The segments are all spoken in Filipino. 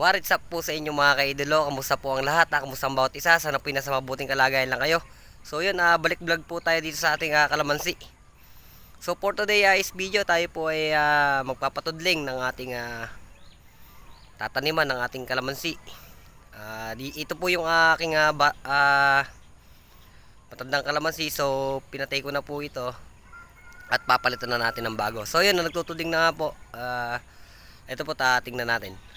What up po sa inyo mga kaidolo? Kamusta po ang lahat? Ah, kamusta ang bawat isa? Sana po ay nasa mabuting kalagayan lang kayo. So yun, ah, balik vlog po tayo dito sa ating ah, kalamansi. So for today ah, is video, tayo po ay ah, magpapatudling ng ating ah, tataniman ng ating kalamansi. Ah, di, ito po yung aking ah, ba, ah, matandang kalamansi. So pinatay ko na po ito at papalitan na natin ng bago. So yun, nagtutudling na nga po. Ah, ito po, tatingnan natin.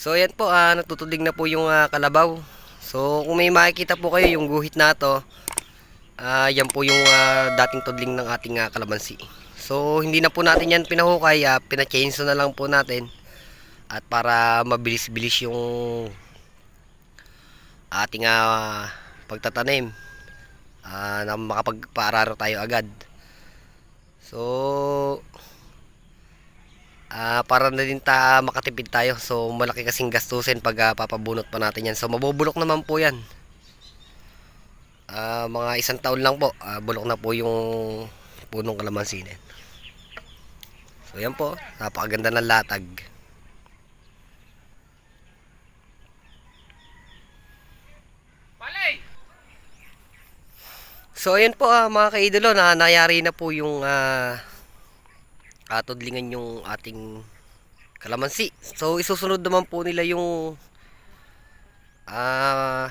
So yan po, ah, natutudling na po yung ah, kalabaw. So kung may makikita po kayo yung guhit na to, ah, yan po yung ah, dating tudling ng ating ah, kalamansi. So hindi na po natin yan pinahukay, ah, pina-chainsaw na lang po natin. At para mabilis-bilis yung ating ah, pagtatanim, ah, na makapagpaararo tayo agad. So Ah, para na din ta makatipid tayo. So malaki kasing gastusin pag ah, papabunot pa natin yan. So mabubulok naman po yan. Ah, mga isang taon lang po. Ah, bulok na po yung punong kalamansi na yan. So yan po, napakaganda ng latag. So ayan po ah, mga kaidolo na nayari na po yung ah, atudlingan yung ating kalamansi. So isusunod naman po nila yung ah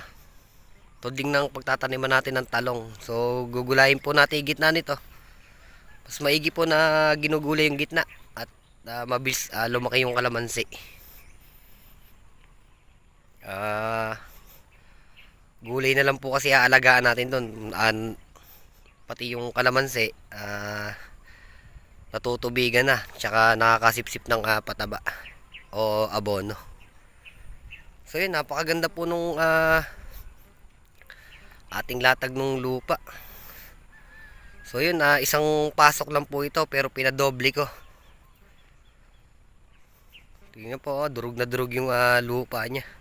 tudling ng pagtataniman natin ng talong. So gugulayin po natin yung gitna nito. Mas maigi po na ginugulay yung gitna at ah, mabilis ah, lumaki yung kalamansi. Ah gulay na lang po kasi aalagaan natin doon. An pati yung kalamansi ah natutubigan na tsaka nakakasipsip ng ah, pataba o abono. So yun, napakaganda po nung ah, ating latag nung lupa. So yun, ah, isang pasok lang po ito pero pinadoble ko. Tingnan po, oh, durug na durug yung ah, lupa niya.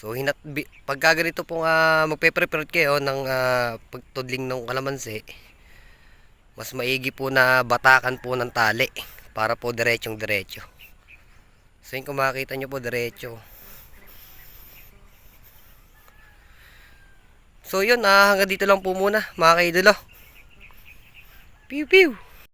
So hinat pagka ganito pong uh, magpe-prepare kayo ng ah, pagtudling ng kalamansi, mas maigi po na batakan po ng tali para po diretsong diretso. So yun kung makikita nyo po diretso. So yun, ah, hanggang dito lang po muna mga kaidolo. Pew pew!